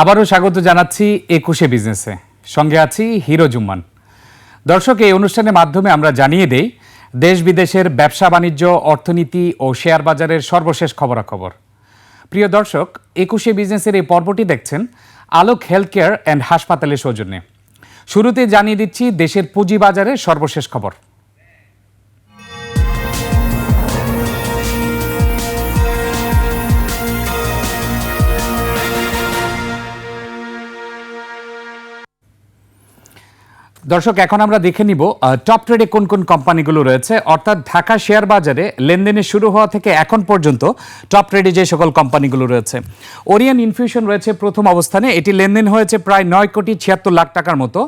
আবারও স্বাগত জানাচ্ছি একুশে বিজনেসে। সঙ্গে আছি হিরো জুম্মান। দর্শক, এই অনুষ্ঠানের মাধ্যমে আমরা জানিয়ে দেই, দেশ বিদেশের ব্যবসা, বাণিজ্য, অর্থনীতি ও শেয়ার বাজারের সর্বশেষ খবরাখবর। প্রিয় দর্শক, একুশে বিজনেসের এই পর্বটি দেখছেন আলোক হেলথ কেয়ার অ্যান্ড হাসপাতালের সৌজন্যে। শুরুতে জানিয়ে দিচ্ছি, দেশের পুঁজিবাজারের সর্বশেষ খবর। দর্শক, এখন আমরা দেখে নিব টপ ট্রেডে কোন কোন কোম্পানিগুলো রয়েছে। অর্থাৎ ঢাকা শেয়ার বাজারে লেনদেনের শুরু হওয়া থেকে এখন পর্যন্ত টপ ট্রেডে যে সকল কোম্পানিগুলো রয়েছে ওরিয়ান ইনফিউশন রয়েছে প্রথম অবস্থানে। এটি লেনদেন হয়েছে প্রায় নয় কোটি ছিয়াত্তর লাখ টাকার মতো।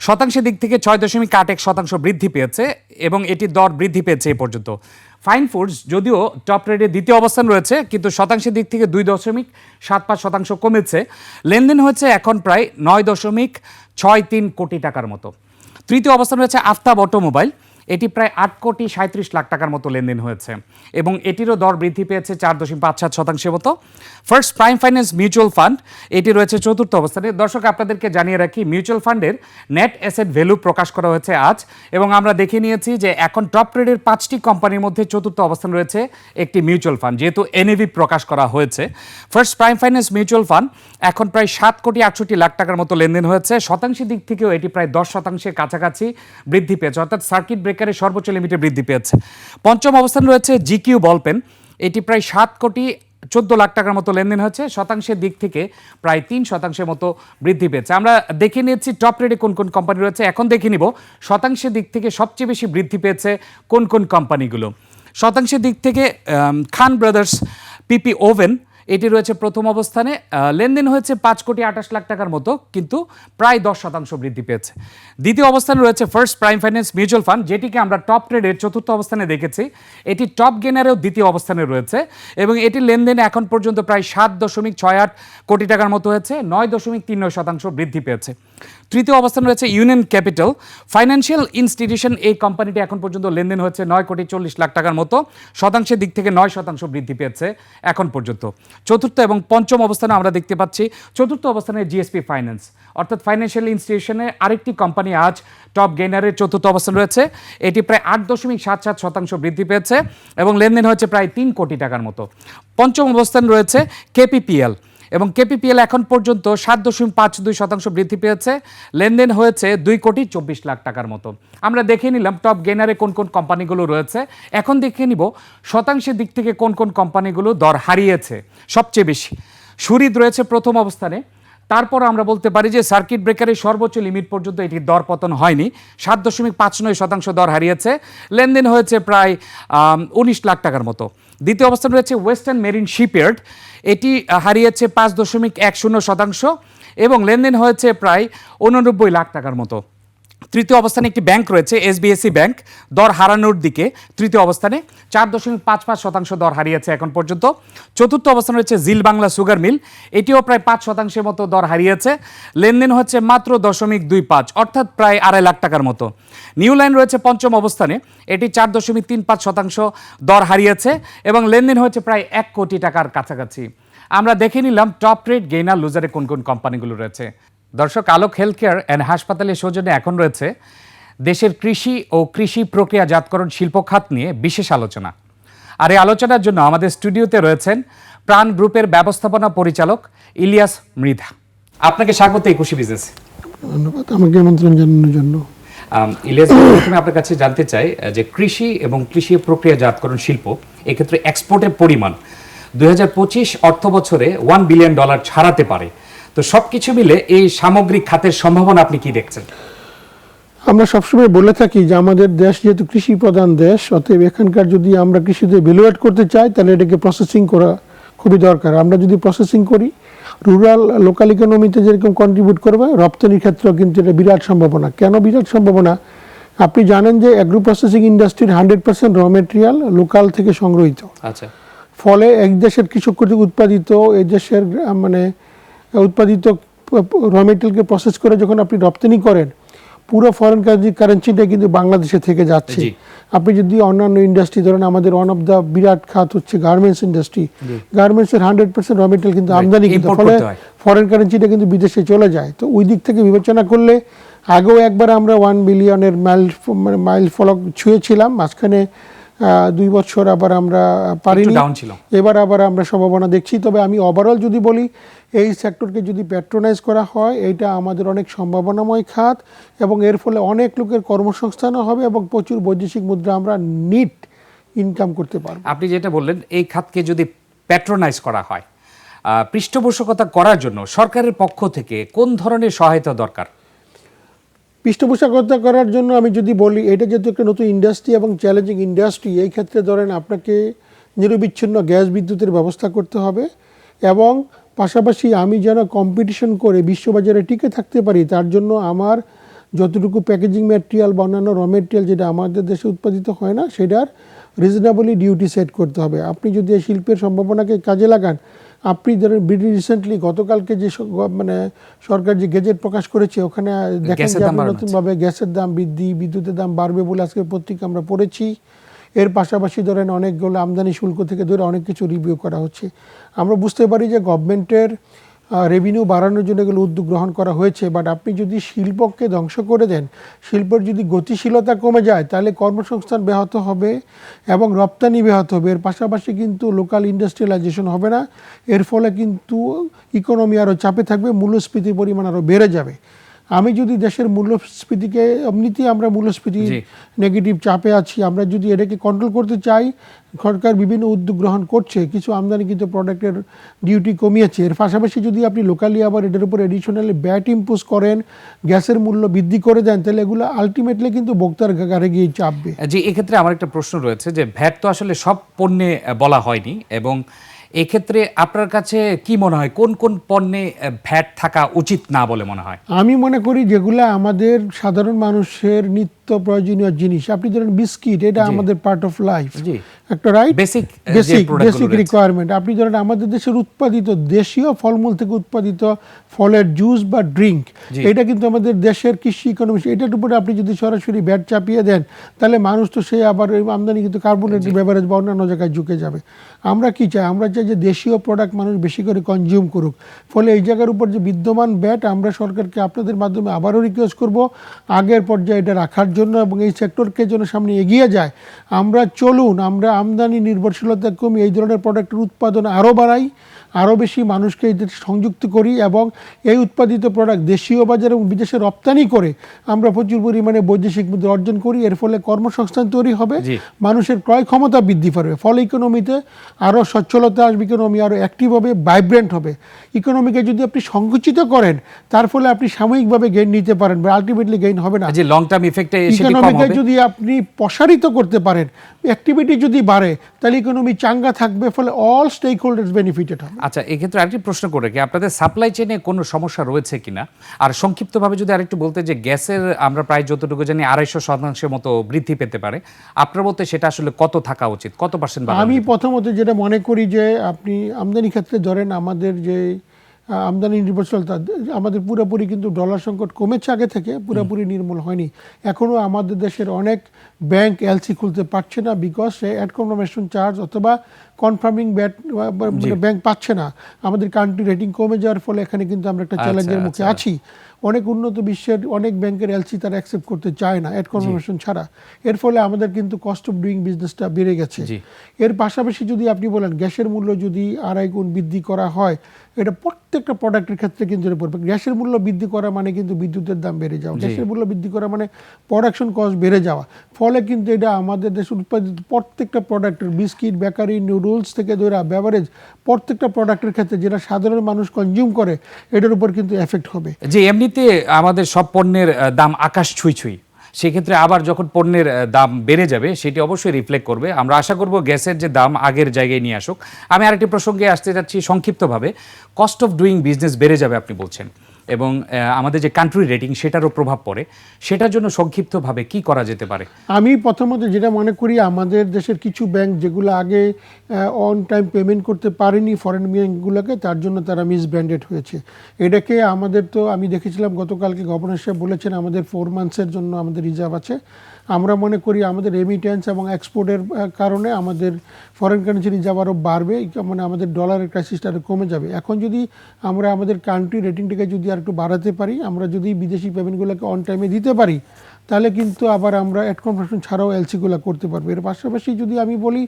শতাংশের দিক থেকে ছয় দশমিক আট এক শতাংশ বৃদ্ধি পেয়েছে এবং এটির দর বৃদ্ধি পেয়েছে এ পর্যন্ত। ফাইন ফুডস যদিও টপ রেটে দ্বিতীয় অবস্থান রয়েছে, কিন্তু শতাংশের দিক থেকে দুই দশমিক সাত পাঁচ শতাংশ কমেছে। লেনদেন হয়েছে এখন প্রায় নয় দশমিক ছয় তিন কোটি টাকার মতো। তৃতীয় অবস্থান রয়েছে আফতাব অটোমোবাইল। এটি প্রায় আট কোটি সাঁত্রিশ লাখ টাকার মতো লেনদেন হয়েছে এবং এটিরও দর বৃদ্ধি পেয়েছে চার দশমিক পাঁচ সাত শতাংশের মতো। First Prime Finance Mutual Fund এটি রয়েছে চতুর্থ অবস্থানে। দর্শক, আপনাদেরকে জানিয়ে রাখি মিউচুয়াল ফান্ডের নেট অ্যাসেট ভ্যালু প্রকাশ করা হয়েছে আজ এবং আমরা দেখে নিয়েছি যে এখন টপ ট্রেডের পাঁচটি কোম্পানির মধ্যে চতুর্থ অবস্থান রয়েছে একটি মিউচুয়াল ফান্ড যেহেতু এনএভি প্রকাশ করা হয়েছে। First Prime Finance Mutual Fund এখন প্রায় সাত কোটি আটষট্টি লাখ টাকার মতো লেনদেন হয়েছে। শতাংশের দিক থেকেও এটি প্রায় দশ শতাংশের কাছাকাছি বৃদ্ধি পেয়েছে। অর্থাৎ সার্কিট ব্রেকারের সর্বোচ্চ লিমিটে বৃদ্ধি পেয়েছে। পঞ্চম অবস্থান রয়েছে জিকিউ বলপেন। এটি প্রায় সাত কোটি চোদ্দ লাখ টাকার মতো লেনদেন হচ্ছে শতাংশের দিক থেকে প্রায় তিন শতাংশের মতো বৃদ্ধি পেয়েছে। আমরা দেখে নিয়েছি টপ রেটে কোন কোন কোম্পানি রয়েছে। এখন দেখে নিব শতাংশের দিক থেকে সবচেয়ে বেশি বৃদ্ধি পেয়েছে কোন কোন কোম্পানিগুলো শতাংশের দিক থেকে খান ব্রাদার্স পিপি ওভেন এটি রয়েছে প্রথম অবস্থানে লেনদেন হয়েছে পাঁচ কোটি আঠাশ লাখ টাকার মতো, কিন্তু প্রায় দশ শতাংশ বৃদ্ধি পেয়েছে। দ্বিতীয় অবস্থানে রয়েছে First Prime Finance Mutual Fund যেটিকে আমরা টপ ট্রেডের চতুর্থ অবস্থানে দেখেছি। এটি টপ গেনারেও দ্বিতীয় অবস্থানে রয়েছে এবং এটি লেনদেন এখন পর্যন্ত প্রায় সাত দশমিক ছয় আট কোটি টাকার মতো হয়েছে, নয় দশমিক তিন নয় শতাংশ বৃদ্ধি পেয়েছে। তৃতীয় অবস্থান রয়েছে ইউনিয়ন ক্যাপিটাল। ফাইন্যান্সিয়াল ইনস্টিটিউশন এই কোম্পানিটি এখন পর্যন্ত লেনদেন হচ্ছে নয় কোটি চল্লিশ লাখ টাকার মতো। শতাংশের দিক থেকে নয় শতাংশ বৃদ্ধি পেয়েছে এখন পর্যন্ত। চতুর্থ এবং পঞ্চম অবস্থানে আমরা দেখতে পাচ্ছি চতুর্থ অবস্থানে জিএসপি ফাইন্যান্স অর্থাৎ ফাইন্যান্সিয়াল ইনস্টিটিউশনের আরেকটি কোম্পানি আজ টপ গেইনারের চতুর্থ অবস্থান রয়েছে। এটি প্রায় আট দশমিক সাত সাত শতাংশ বৃদ্ধি পেয়েছে এবং লেনদেন হয়েছে প্রায় তিন কোটি টাকার মতো। পঞ্চম অবস্থান রয়েছে কেপিপিএল এবং কেপিপিএল এখন পর্যন্ত সাত দশমিক পাঁচ দুই শতাংশ বৃদ্ধি পেয়েছে। লেনদেন হয়েছে দুই কোটি চব্বিশ লাখ টাকার মতো। আমরা দেখে নিলাম টপ গেনারে কোন কোন কোম্পানিগুলো রয়েছে। এখন দেখে নিব শতাংশের দিক থেকে কোন কোন কোম্পানিগুলো দর হারিয়েছে সবচেয়ে বেশি। সুরিদ রয়েছে প্রথম অবস্থানে। তারপর আমরা বলতে পারি যে সার্কিট ব্রেকারের সর্বোচ্চ লিমিট পর্যন্ত এটির দর পতন হয়নি। সাত দশমিক পাঁচ নয় শতাংশ দর হারিয়েছে। লেনদেন হয়েছে প্রায় উনিশ লাখ টাকার মতো। দ্বিতীয় অবস্থান রয়েছে ওয়েস্টার্ন মেরিন শিপইয়ার্ড। এটি হারিয়েছে পাঁচ দশমিক এক শূন্য শতাংশ এবং লেনদেন হয়েছে প্রায় উননব্বই লাখ টাকার মতো। তৃতীয় অবস্থানে একটি ব্যাংক রয়েছে এসবিএসসি ব্যাংক। দর হারানোর দিকে তৃতীয় অবস্থানে চার দশমিক পাঁচ পাঁচ শতাংশ দর হারিয়েছে এখন পর্যন্ত। চতুর্থ অবস্থানে রয়েছে জিল বাংলা সুগার মিল, এটিও প্রায় পাঁচ শতাংশের মতো দর হারিয়েছে। লেনদেন হচ্ছে মাত্র দশমিক দুই পাঁচ, অর্থাৎ প্রায় আড়াই লাখ টাকার মতো। নিউ লাইন রয়েছে পঞ্চম অবস্থানে, এটি চার দশমিক তিন পাঁচ শতাংশ দর হারিয়েছে এবং লেনদেন হয়েছে প্রায় এক কোটি টাকার কাছাকাছি। আমরা দেখে নিলাম টপ রেট গেইনার, লুজারে কোন কোন কোম্পানিগুলো রয়েছে। দর্শক আলোক হেলথ কেয়ার অ্যান্ড হাসপাতালের সৌজন্যে এখন রয়েছে দেশের কৃষি ও কৃষি প্রক্রিয়াজাতকরণ শিল্প খাত নিয়ে বিশেষ আলোচনা। আর এই আলোচনার জন্য আমাদের স্টুডিওতে রয়েছেন প্রাণ গ্রুপের ব্যবস্থাপনা পরিচালক ইলিয়াস মৃধা। আপনাকে স্বাগত একুশে বিজনেস ধন্যবাদ আমাকে আমন্ত্রণ জানানোর জন্য। ইলিয়াস প্রথমে আপনার কাছে জানতে চাই যে কৃষি এবং কৃষি প্রক্রিয়াজাতকরণ শিল্প এক্ষেত্রে এক্সপোর্টের পরিমাণ দুই হাজার পঁচিশ অর্থ বছরে ওয়ান বিলিয়ন ডলার ছাড়াতে পারে। তো সবকিছু মিলে এই সামগ্রিক খাতের সম্ভাবনা আপনি কি দেখছেন? আমরা সবসময় বলে থাকি যে আমাদের দেশ যেহেতু কৃষি প্রধান দেশ অতএব এখানকার যদি আমরা কৃষিতে ভ্যালুয়েট করতে চাই তাহলে এটাকে প্রসেসিং করা খুবই দরকার। আমরা যদি প্রসেসিং করি রুরাল লোকাল ইকোনমিতে যেরকম কন্ট্রিবিউট করবে রপ্তানির ক্ষেত্রেও কিন্তু এটা বিরাট সম্ভাবনা। কেন বিরাট সম্ভাবনা? আপনি জানেন যে অ্যাগ্রো প্রসেসিং ইন্ডাস্ট্রির hundred percent raw material local থেকে সংগ্রহিত। আচ্ছা। ফলে এক দেশের কৃষক কর্তৃক উৎপাদিত এই দেশের মানে উৎপাদিত র মেটেরিয়ালকে প্রসেস করে যখন আপনি রপ্তানি করেন পুরো ফরেন কারেন্সিটা কিন্তু বাংলাদেশে থেকে যাচ্ছে। আপনি যদি অন্যান্য ইন্ডাস্ট্রি ধরেন আমাদের ওয়ান অফ দ্য বিরাট খাত হচ্ছে গার্মেন্টস ইন্ডাস্ট্রি গার্মেন্টসের হান্ড্রেড পার্সেন্ট র মেটেরিয়াল কিন্তু আমদানি কিন্তু ফলে ফরেন কারেন্সিটা কিন্তু বিদেশে চলে যায়। তো ওই দিক থেকে বিবেচনা করলে আগেও একবার আমরা ওয়ান বিলিয়নের মাইল মানে মাইল ফলক ছুঁয়েছিলাম মাঝখানে দুই বছর আবার আমরা পারিনি। এবার আবার আমরা সম্ভাবনা দেখছি। তবে আমি ওভারঅল যদি বলি এই সেক্টরকে যদি প্যাট্রোনাইজ করা হয় এটা আমাদের অনেক সম্ভাবনাময় খাত এবং এর ফলে অনেক লোকের কর্মসংস্থানও হবে এবং প্রচুর বৈদেশিক মুদ্রা আমরা নিট ইনকাম করতে পারব। আপনি যেটা বললেন এই খাতকে যদি প্যাট্রোনাইজ করা হয় পৃষ্ঠপোষকতা করার জন্য সরকারের পক্ষ থেকে কোন ধরনের সহায়তা দরকার? পৃষ্ঠপোষকতা করার জন্য আমি যদি বলি এটা যেহেতু একটা নতুন ইন্ডাস্ট্রি এবং চ্যালেঞ্জিং ইন্ডাস্ট্রি এই ক্ষেত্রে ধরেন আপনাকে নিরবিচ্ছিন্ন গ্যাস বিদ্যুতের ব্যবস্থা করতে হবে এবং পাশাপাশি আমি যেন কম্পিটিশন করে বিশ্ববাজারে টিকে থাকতে পারি তার জন্য আমার যতটুকু প্যাকেজিং ম্যাটেরিয়াল বা অন্যান্য র মেটেরিয়াল যেটা আমাদের দেশে উৎপাদিত হয় না সেটার রিজনেবলি ডিউটি সেট করতে হবে। আপনি যদি এই শিল্পের সম্ভাবনাকে কাজে লাগান আপনি ধরেন বিডি রিসেন্টলি গতকালকে যে মানে সরকার যে গেজেট প্রকাশ করেছে ওখানে দেখেন যে নতুনভাবে গ্যাসের দাম বৃদ্ধি বিদ্যুতের দাম বাড়বে বলে আজকে পত্রিকা আমরা পড়েছি। এর পাশাপাশি ধরেন অনেকগুলো আমদানি শুল্ক থেকে ধরে অনেক কিছু রিভিউ করা হচ্ছে। আমরা বুঝতে পারি যে গভর্নমেন্টের রেভিনিউ বাড়ানোর জন্য এগুলো উদ্যোগ গ্রহণ করা হয়েছে বাট আপনি যদি শিল্পকে ধ্বংস করে দেন, শিল্পের যদি গতিশীলতা কমে যায়, তাহলে কর্মসংস্থান ব্যাহত হবে এবং রপ্তানি ব্যাহত হবে। এর পাশাপাশি কিন্তু লোকাল ইন্ডাস্ট্রিয়ালাইজেশন হবে না। এর ফলে কিন্তু ইকোনমি আরও চাপে থাকবে, মূল্যস্ফীতির পরিমাণ আরও বেড়ে যাবে। আমি যদি দেশের মূল্যস্ফীতিকে এমনিতেই আমরা মূল্যস্ফীতি নেগেটিভ চাপে আছি আমরা যদি এটাকে কন্ট্রোল করতে চাই সরকার বিভিন্ন উদ্যোগ গ্রহণ করছে কিছু আমদানি কিন্তু প্রোডাক্টের ডিউটি কমিয়েছে। এর পাশাপাশি যদি আপনি লোকালি আবার এটার উপর এডিশনালি ব্যাট ইম্পোজ করেন গ্যাসের মূল্য বৃদ্ধি করে দেন তাহলে এগুলো আলটিমেটলি কিন্তু ভোক্তার গাড়ে গিয়ে চাপবে। যে এক্ষেত্রে আমার একটা প্রশ্ন রয়েছে যে ভ্যাট তো আসলে সব পণ্যে বলা হয়নি এবং এক্ষেত্রে আপনার কাছে কি মনে হয়? কোন কোন পণ্যে ভ্যাট থাকা উচিত না বলে মনে হয়? আমি মনে করি যেগুলো আমাদের সাধারণ মানুষের নিত্য প্রয়োজনীয় জিনিস। আপনি ধরেন বিস্কিট এটা আমাদের পার্ট অফ লাইফ একটা right uh, basic basic requirement আপনি ধরেন আমাদের দেশের উৎপাদিত দেশীয় ফলমূল থেকে উৎপাদিত ফলের জুস বা ড্রিঙ্ক এটা কিন্তু আমাদের দেশের কৃষি ইকোনমি এটার উপরে আপনি যদি সরাসরি ব্যাট চাপিয়ে দেন তাহলে মানুষ তো সে আবার ওই আমদানি কিন্তু কার্বোনেটেড বেভারেজ বা অন্যান্য জায়গায় ঝুঁকে যাবে। আমরা কি চাই? আমরা চাই যে দেশীয় প্রোডাক্ট মানুষ বেশি করে কনজিউম করুক। ফলে এই জায়গার উপর যে বিদ্যমান ব্যাট আমরা সরকারকে আপনাদের মাধ্যমে আবারও রিকোয়েস্ট করব, আগের পর্যায়ে এটা রাখার জন্য এবং এই সেক্টরকে যেন সামনে এগিয়ে যায়। আমরা চলুন, আমরা আমদানি নির্ভরশীলতা কমি এই ধরনের প্রোডাক্টের উৎপাদন আরও বাড়াই। আরও বেশি মানুষকে এদের সংযুক্ত করি এবং এই উৎপাদিত প্রোডাক্ট দেশীয় বাজার এবং বিদেশে রপ্তানি করে আমরা প্রচুর পরিমাণে বৈদেশিক মুদ্রা অর্জন করি। এর ফলে কর্মসংস্থান তৈরি হবে। মানুষের ক্রয় ক্ষমতা বৃদ্ধি পাবে। ফলে ইকোনমিতে আরও সচ্ছলতা আসবে ইকোনমি আরও অ্যাক্টিভ হবে ভাইব্রেন্ট হবে। ইকোনমিকে যদি আপনি সংকুচিত করেন তার ফলে আপনি সাময়িকভাবে গেইন নিতে পারেন বা আলটিমেটলি গেইন হবে না। যে লং টার্ম ইফেক্টে ইকোনমিকে যদি আপনি প্রসারিত করতে পারেন অ্যাক্টিভিটি যদি বাড়ে তাহলে ইকোনমি চাঙ্গা থাকবে ফলে অল স্টেক হোল্ডার্স বেনিফিটেড হবে। আচ্ছা এক্ষেত্রে আরেকটি প্রশ্ন করে কি আপনাদের সাপ্লাই চেনে কোনো সমস্যা রয়েছে কিনা? আর সংক্ষিপ্তভাবে যদি আরেকটু বলতে যে গ্যাসের আমরা প্রায় যতটুকু জানি আড়াইশো শতাংশের মতো বৃদ্ধি পেতে পারে। আপনার মতে সেটা আসলে কত থাকা উচিত? কত পার্সেন্ট আমি প্রথমত যেটা মনে করি যে আপনি আমদানি ক্ষেত্রে ধরেন আমাদের যে আমদানি নির্ভরশীলতা আমাদের পুরোপুরি কিন্তু ডলার সংকট কমেছে আগে থেকে পুরোপুরি নির্মূল হয়নি। এখনও আমাদের দেশের অনেক ব্যাংক এলসি খুলতে পারছে না বিকজ সে অ্যাড কনফার্মেশন চার্জ অথবা কনফার্মিং ব্যাট মানে ব্যাংক পাচ্ছে না। আমাদের কান্ট্রি রেটিং কমে যাওয়ার ফলে এখানে কিন্তু আমরা একটা চ্যালেঞ্জের মুখে আচ্ছা। আছি। অনেক উন্নত বিশ্বের অনেক ব্যাংকের এলসি তারা অ্যাকসেপ্ট করতে চায় না অ্যাড কনফার্মেশন ছাড়া। এর ফলে আমাদের কিন্তু কস্ট অফ ডুইং বিজনেসটা বেড়ে গেছে। এর পাশাপাশি যদি আপনি বলেন গ্যাসের মূল্য যদি আড়াই গুণ বৃদ্ধি করা হয় এটা প্রত্যেকটা প্রোডাক্টের ক্ষেত্রে কিন্তু এটা পড়বে গ্যাসের মূল্য বৃদ্ধি করা মানে কিন্তু বিদ্যুতের দাম বেড়ে যাওয়া। গ্যাসের মূল্য বৃদ্ধি করা মানে প্রোডাকশন কস্ট বেড়ে যাওয়া। ফলে কিন্তু এটা আমাদের দেশে উৎপাদিত প্রত্যেকটা প্রোডাক্টের বিস্কিট বেকারি নুডলস থেকে ধরে বেভারেজ প্রত্যেকটা প্রোডাক্টের ক্ষেত্রে যেটা সাধারণ মানুষ কনজিউম করে এটার উপর কিন্তু এফেক্ট হবে। যে এমনিতে আমাদের সব পণ্যের দাম আকাশ ছুঁই ছুঁই। সেক্ষেত্রে আবার যখন পণ্যের দাম বেড়ে যাবে, সেটি অবশ্যই রিফ্লেক্ট করবে। আমরা আশা করব গ্যাসের যে দাম আগের জায়গায় নিয়ে আসুক। আমি আরেকটি প্রসঙ্গে আসতে যাচ্ছি সংক্ষিপ্তভাবে। কস্ট অফ ডুইং বিজনেস বেড়ে যাবে, আপনি বলছেন। এবং আমাদের যে কান্ট্রি রেটিং সেটারও প্রভাব পড়ে। সেটার জন্য সংক্ষিপ্তভাবে কি করা যেতে পারে? আমি প্রথমত যেটা মনে করি, আমাদের দেশের কিছু ব্যাংক যেগুলো আগে অন টাইম পেমেন্ট করতে পারেনি ফরেন ব্যাংকগুলোকে তার জন্য তারা মিসব্র্যান্ডেড হয়েছে। এটাকে আমাদের তো, আমি দেখেছিলাম গতকালকে গভর্নর সাহেব বলেছেন, আমাদের ফোর মান্থসের জন্য আমাদের রিজার্ভ আছে। আমরা মনে করি আমাদের রেমিটেন্স এবং এক্সপোর্টের কারণে আমাদের ফরেন কারেন্সি রিজার্ভ আরও বাড়বে মানে আমাদের ডলারের ক্রাইসিসটা আরও কমে যাবে। এখন যদি আমরা আমাদের কান্ট্রি রেটিংটাকে যদি আর একটু বাড়াতে পারি, আমরা যদি বিদেশি পেমেন্টগুলোকে অন টাইমে দিতে পারি, তাহলে কিন্তু আবার আমরা অ্যাড কনফার্মেশন ছাড়াও এলসিগুলো করতে পারব। এর পাশাপাশি যদি আমি বলি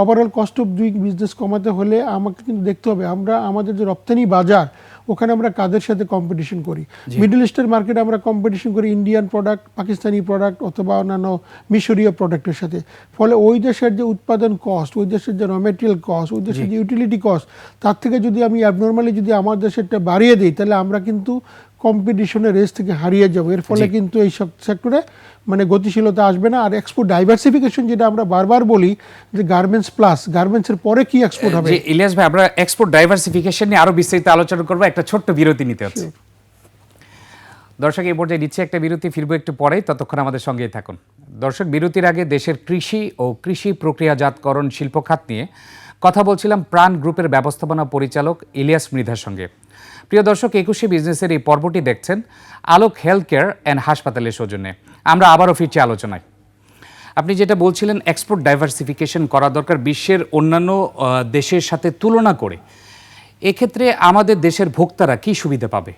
overall cost of doing business কমাতে হলে আমাকে কিন্তু দেখতে হবে, আমরা আমাদের যে রপ্তানি বাজার ওখানে আমরা কাদের সাথে কম্পিটিশন করি? মিডল ইস্টের মার্কেটে আমরা কম্পিটিশন করি ইন্ডিয়ান প্রোডাক্ট পাকিস্তানি প্রোডাক্ট অথবা অন্যান্য মিশরীয় প্রোডাক্টের সাথে। ফলে ওই দেশের যে উৎপাদন কস্ট ওই দেশের যে র মেটেরিয়াল কস্ট ওই দেশের যে ইউটিলিটি কস্ট তার থেকে যদি আমি অ্যাবনর্মালি যদি আমার দেশেরটা বাড়িয়ে দিই তাহলে আমরা কিন্তু কম্পিটিশনের রেস থেকে হারিয়ে যাব। এর ফলে কিন্তু এই সব সেক্টরে মানে গতিশীলতা আসবে না। আর এক্সপোর্ট ডাইভার্সিফিকেশন যেটা আমরা বারবার বলি যে গার্মেন্টস প্লাস গার্মেন্টসের পরে কি এক্সপোর্ট হবে? ইলিয়াস ভাই আমরা এক্সপোর্ট ডাইভার্সিফিকেশন নিয়ে আরও বিস্তারিত আলোচনা করব। একটা ছোট্ট বিরতি নিতে হচ্ছে। দর্শক এই পর্যায়ে নিচ্ছে একটা বিরতি ফিরবো একটু পরেই ততক্ষণ আমাদের সঙ্গেই থাকুন। দর্শক বিরতির আগে দেশের কৃষি ও কৃষি প্রক্রিয়াজাতকরণ শিল্প খাত নিয়ে কথা বলছিলাম প্রাণ গ্রুপের ব্যবস্থাপনা পরিচালক ইলিয়াস মৃধার সঙ্গে। প্রিয় দর্শক, একুশে বিজনেসের এই পর্বটি দেখছেন আলোক হেলথ কেয়ার অ্যান্ড হাসপাতালের সৌজন্যে। আমরা আবারও ফিরছি আলোচনায়। আপনি যেটা বলছিলেন এক্সপোর্ট ডাইভার্সিফিকেশন করা দরকার বিশ্বের অন্যান্য দেশের সাথে তুলনা করে। এক্ষেত্রে আমাদের দেশের ভোক্তারা কি সুবিধা পাবে?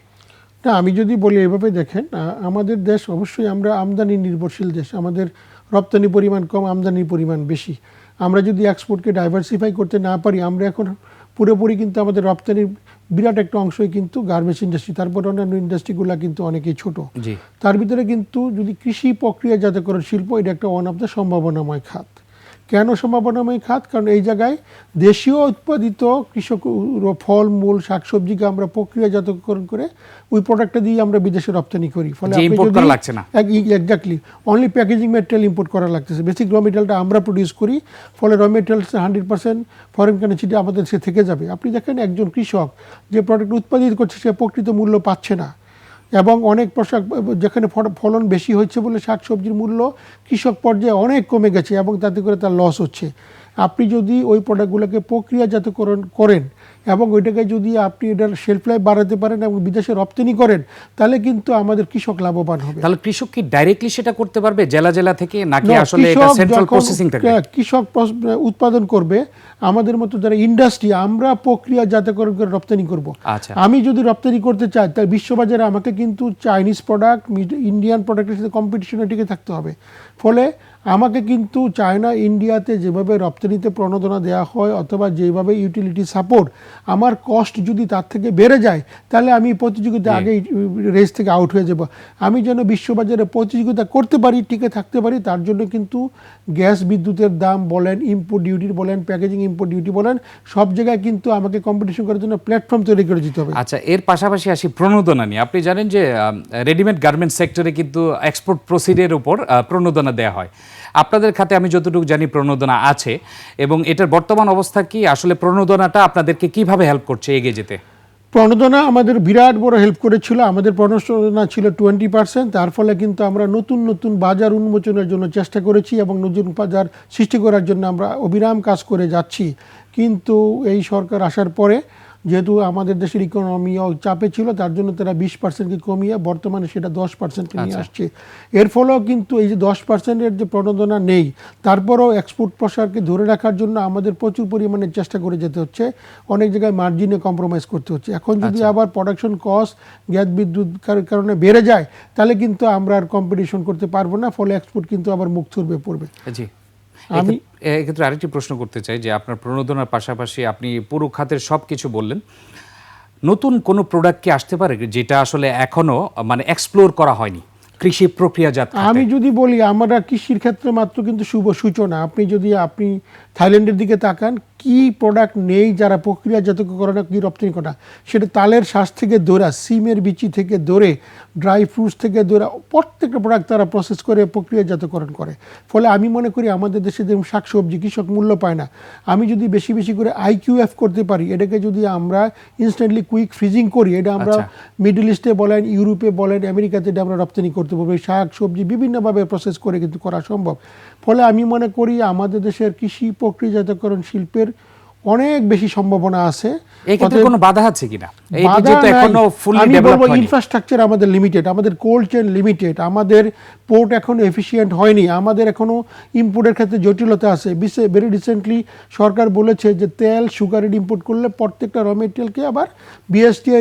না, আমি যদি বলি এভাবে দেখেন আমাদের দেশ অবশ্যই আমরা আমদানি নির্ভরশীল দেশ। আমাদের রপ্তানি পরিমাণ কম, আমদানির পরিমাণ বেশি। আমরা যদি এক্সপোর্টকে ডাইভার্সিফাই করতে না পারি আমরা এখন পুরোপুরি কিন্তু আমাদের রপ্তানির বিরাট একটা অংশই কিন্তু গার্মেন্টস ইন্ডাস্ট্রি তারপর অন্যান্য ইন্ডাস্ট্রিগুলো কিন্তু অনেকেই ছোট। তার ভিতরে কিন্তু যদি কৃষি প্রক্রিয়া জাতকরণ শিল্প এটা একটা ওয়ান অফ দ্য সম্ভাবনাময় খাত। কেন সম্ভাবনাময় খাত? কারণ এই জায়গায় দেশীয় উৎপাদিত কৃষক ফল মূল শাকসবজিকে আমরা প্রক্রিয়াজাতকরণ করে ওই প্রোডাক্টটা দিয়ে আমরা বিদেশে রপ্তানি করি। ফলে। Exactly only packaging material import করা লাগতেছে। বেসিক র মেটেরিয়ালটা আমরা প্রডিউস করি ফলে raw materials hundred percent foreign কারেন্সিটা আমাদের সে থেকে যাবে। আপনি দেখেন একজন কৃষক যে প্রোডাক্ট উৎপাদিত করছে সে প্রকৃত মূল্য পাচ্ছে না। এবং অনেক পোশাক, যেখানে ফল- ফলন বেশি হচ্ছে বলে শাক সবজির মূল্য কৃষক পর্যায়ে অনেক কমে গেছে এবং তাতে করে তার লস হচ্ছে। আপনি যদি ওই প্রোডাক্টগুলোকে প্রক্রিয়াজাতকরণ করেন এবং ওইটাকে যদি আপনি এটার শেলফ লাইফ বাড়াতে পারেন এবং বিদেশে রপ্তানি করেন তাহলে কিন্তু আমাদের কৃষক লাভবান হবে। তাহলে কৃষক কি ডাইরেক্টলি সেটা করতে পারবে জেলা জেলা থেকে নাকি আসলে এটা সেন্ট্রাল প্রসেসিং থাকবে হ্যাঁ, কৃষক উৎপাদন করবে আমাদের মতো যারা ইন্ডাস্ট্রি আমরা প্রক্রিয়াজাতকরণ করে রপ্তানি করব। আচ্ছা। আমি যদি রপ্তানি করতে চাই তাহলে বিশ্ববাজারে আমাকে কিন্তু চাইনিজ প্রোডাক্ট ইন্ডিয়ান প্রোডাক্টের সাথে কম্পিটিশনে টিকে থাকতে হবে। ফলে আমাকে কিন্তু চায়না ইন্ডিয়াতে যেভাবে রপ্তানিতে প্রণোদনা দেওয়া হয় অথবা যেভাবে ইউটিলিটি সাপোর্ট আমার কস্ট যদি তার থেকে বেড়ে যায় তাহলে আমি প্রতিযোগিতা আগে রেস থেকে আউট হয়ে যাব। আমি যেন বিশ্ববাজারে প্রতিযোগিতা করতে পারি টিকে থাকতে পারি তার জন্য কিন্তু গ্যাস বিদ্যুতের দাম বলেন ইম্পোর্ট ডিউটি বলেন প্যাকেজিং ইম্পোর্ট ডিউটি বলেন সব জায়গায় কিন্তু আমাকে কম্পিটিশন করার জন্য প্ল্যাটফর্ম তৈরি করে দিতে হবে। আচ্ছা এর পাশাপাশি আসি প্রণোদনা নিয়ে। আপনি জানেন যে রেডিমেড গার্মেন্ট সেক্টরে কিন্তু এক্সপোর্ট প্রসিডের উপর প্রণোদনা দেওয়া হয়। আপনাদের খাতে আমি যতটুকু জানি প্রণোদনা আছে, এবং এটার বর্তমান অবস্থা কি? আসলে প্রণোদনাটা আপনাদেরকে কীভাবে হেল্প করছে এগিয়ে যেতে? প্রণোদনা আমাদের বিরাট বড় হেল্প করেছিল। আমাদের প্রণোদনা ছিল টোয়েন্টি পার্সেন্ট তার ফলে কিন্তু আমরা নতুন নতুন বাজার উন্মোচনের জন্য চেষ্টা করেছি এবং নতুন বাজার সৃষ্টি করার জন্য আমরা অবিরাম কাজ করে যাচ্ছি। কিন্তু এই সরকার আসার পরে যেহেতু আমাদের দেশের ইকোনমিও চাপে ছিল তার জন্য তারা বিশ পার্সেন্টকে কমিয়ে বর্তমানে সেটা দশ পার্সেন্টে নিয়ে আসছে। এর ফলেও কিন্তু এই যে দশ পার্সেন্টের যে প্রণোদনা নেই তারপরেও এক্সপোর্ট প্রসারকে ধরে রাখার জন্য আমাদের প্রচুর পরিমাণে চেষ্টা করে যেতে হচ্ছে। অনেক জায়গায় মার্জিনে কম্প্রোমাইজ করতে হচ্ছে। এখন যদি আবার প্রোডাকশন কস্ট গ্যাস বিদ্যুৎ কার- কারণে বেড়ে যায় তাহলে কিন্তু আমরা আর কম্পিটিশন করতে পারব না ফলে এক্সপোর্ট কিন্তু আবার মুখ থুরবে পড়বে। জি। আমি- এক্ষেত্রে- আরেকটি প্রশ্ন করতে চাই যে আপনার প্রণোদনার পাশাপাশি আপনি পুরো খাতের সব কিছু বললেন নতুন কোনো প্রোডাক্ট কি আসতে পারে যেটা আসলে এখনও মানে এক্সপ্লোর করা হয়নি কৃষি প্রক্রিয়াজাত? আমি যদি বলি আমরা কৃষির ক্ষেত্রে মাত্র কিন্তু শুভ সূচনা আপনি যদি আপনি থাইল্যান্ডের দিকে তাকান কি প্রোডাক্ট নেই যারা প্রক্রিয়াজাতকরণে কি রপ্তানি করা সেটা তালের শ্বাস থেকে দৌড়া সিমের বিচি থেকে দৌড়ে ড্রাই ফ্রুটস থেকে দৌড়া প্রত্যেকটা প্রোডাক্ট তারা প্রসেস করে প্রক্রিয়াজাতকরণ করে। ফলে আমি মনে করি আমাদের দেশে যেমন শাকসবজি কৃষক মূল্য পায় না। আমি যদি বেশি বেশি করে আইকিউএফ করতে পারি এটাকে যদি আমরা ইনস্ট্যান্টলি কুইক ফ্রিজিং করি এটা আমরা আচ্ছা। মিডল ইস্টে বলেন ইউরোপে বলেন আমেরিকাতে এটা আমরা রপ্তানি করতে পারব। এই শাক সবজি বিভিন্নভাবে প্রসেস করে কিন্তু করা সম্ভব। ফলে আমি মনে করি আমাদের দেশের কৃষি প্রক্রিয়াজাতকরণ শিল্পের অনেক বেশি সম্ভাবনা আছে। এই ক্ষেত্রে অতএব কোনো বাধা আছে কিনা? এই যেহেতু এখনও ফুললি ডেভেলপ হয়নি। ইনফ্রাস্ট্রাকচার আমাদের লিমিটেড আমাদের কোল্ড চেন লিমিটেড আমাদের পোর্ট এখনও এফিসিয়েন্ট হয়নি আমাদের এখনও ইম্পোর্টের ক্ষেত্রে জটিলতা আছে। ভেরি রিসেন্টলি সরকার বলেছে যে তেল সুগারের ইম্পোর্ট করলে প্রত্যেকটা র মেটেরিয়ালকে আবার বিএসটিআই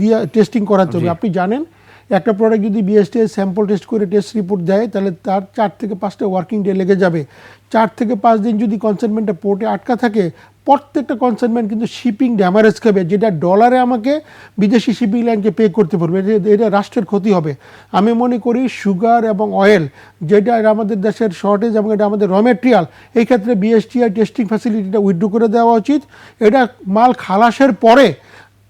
দিয়ে টেস্টিং করাতে হবে। আপনি জানেন একটা প্রোডাক্ট যদি বিএসটিআই স্যাম্পল টেস্ট করে টেস্ট রিপোর্ট দেয়, তাহলে তার চার থেকে পাঁচটা ওয়ার্কিং ডে লেগে যাবে। চার থেকে পাঁচ দিন যদি কনসাইনমেন্টটা পোর্টে আটকা থাকে, প্রত্যেকটা কনসাইনমেন্ট কিন্তু শিপিং ড্যামারেজ খাবে, যেটা ডলারে আমাকে বিদেশি শিপিং লাইনকে পে করতে পারবে। এটা- এটা রাষ্ট্রের ক্ষতি হবে। আমি মনে করি সুগার এবং অয়েল যেটা আমাদের দেশের শর্টেজ এবং এটা আমাদের র মেটেরিয়াল এই ক্ষেত্রে বিএসটিআই টেস্টিং ফ্যাসিলিটিটা উইথড্র করে দেওয়া উচিত। এটা মাল খালাসের পরে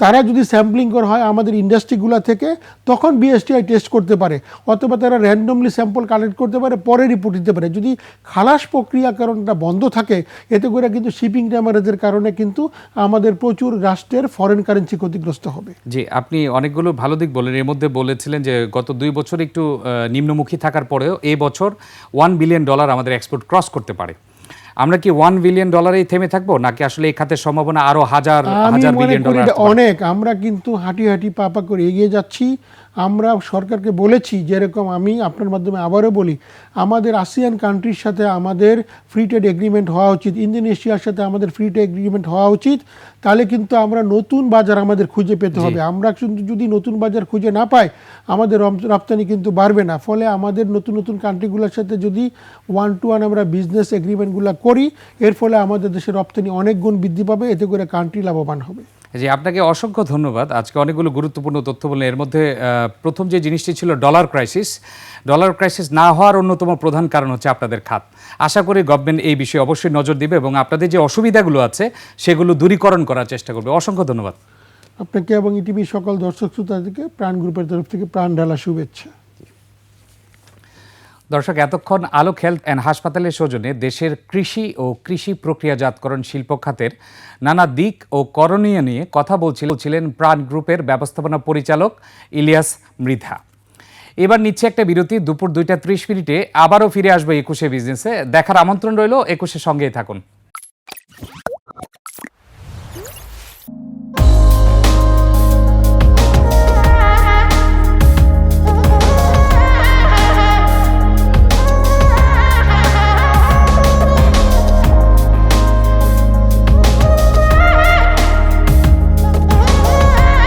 তারা যদি স্যাম্পলিং করা হয় আমাদের ইন্ডাস্ট্রিগুলো থেকে, তখন বিএসটিআই টেস্ট করতে পারে। অথবা তারা র্যান্ডমলি স্যাম্পল কালেক্ট করতে পারে, পরে রিপোর্ট দিতে পারে। যদি খালাস প্রক্রিয়াকরণটা বন্ধ থাকে, এতে করে কিন্তু শিপিং ড্যামারেজের কারণে কিন্তু আমাদের প্রচুর রাষ্ট্রের ফরেন কারেন্সি ক্ষতিগ্রস্ত হবে। জি, আপনি অনেকগুলো ভালো দিক বলেন। এর মধ্যে বলেছিলেন যে গত দুই বছর একটু নিম্নমুখী থাকার পরেও এই বছর ওয়ান বিলিয়ন ডলার আমাদের এক্সপোর্ট ক্রস করতে পারে। আমরা কি ওয়ান বিলিয়ন ডলারেই থেমে থাকব? নাকি আসলে এই খাতের সম্ভাবনা আরও হাজার হাজার বিলিয়ন ডলার অনেক। আমরা কিন্তু হাঁটি হাঁটি পাপা পা করে এগিয়ে যাচ্ছি। আমরা সরকারকে বলেছি যেরকম আমি আপনার মাধ্যমে আবারও বলি আমাদের আসিয়ান কান্ট্রির সাথে আমাদের ফ্রি ট্রেড এগ্রিমেন্ট হওয়া উচিত ইন্দোনেশিয়ার সাথে আমাদের ফ্রি ট্রেড এগ্রিমেন্ট হওয়া উচিত তাহলে কিন্তু আমরা নতুন বাজার আমাদের খুঁজে পেতে হবে। আমরা কিন্তু যদি নতুন বাজার খুঁজে না পাই আমাদের রপ্তানি কিন্তু বাড়বে না। ফলে আমাদের নতুন নতুন কান্ট্রিগুলোর সাথে যদি ওয়ান টু ওয়ান আমরা বিজনেস এগ্রিমেন্টগুলো করি এর ফলে আমাদের দেশের রপ্তানি অনেক গুণ বৃদ্ধি পাবে এতে করে কান্ট্রি লাভবান হবে। জি, আপনাকে অসংখ্য ধন্যবাদ। আজকে অনেকগুলো গুরুত্বপূর্ণ তথ্য বললেন। এর মধ্যে প্রথম যে জিনিসটি ছিল ডলার ক্রাইসিস। ডলার ক্রাইসিস না হওয়ার অন্যতম প্রধান কারণ হচ্ছে আপনাদের খাত। আশা করি গভর্নমেন্ট এই বিষয়ে অবশ্যই নজর দিবে এবং আপনাদের যে অসুবিধাগুলো আছে, সেগুলো দূরীকরণ করার চেষ্টা করবে। অসংখ্য ধন্যবাদ। আপনাকে এবং ইটিভির সকল দর্শক শ্রোতাদেরকে প্রাণ গ্রুপের তরফ থেকে প্রাণ ঢালা শুভেচ্ছা। দর্শক, এতক্ষণ আলোক হেলথ অ্যান্ড হাসপাতালের সৌজন্যে দেশের কৃষি ও কৃষি প্রক্রিয়াজাতকরণ শিল্প খাতের নানা দিক ও করণীয় নিয়ে কথা বলছিল- বলছিলেন প্রাণ গ্রুপের ব্যবস্থাপনা পরিচালক ইলিয়াস মৃধা। এবার নিচ্ছে একটা বিরতি, দুপুর দুইটা ত্রিশ মিনিটে আবারও ফিরে আসবে একুশে বিজনেসে। দেখার আমন্ত্রণ রইল একুশে সঙ্গেই থাকুন।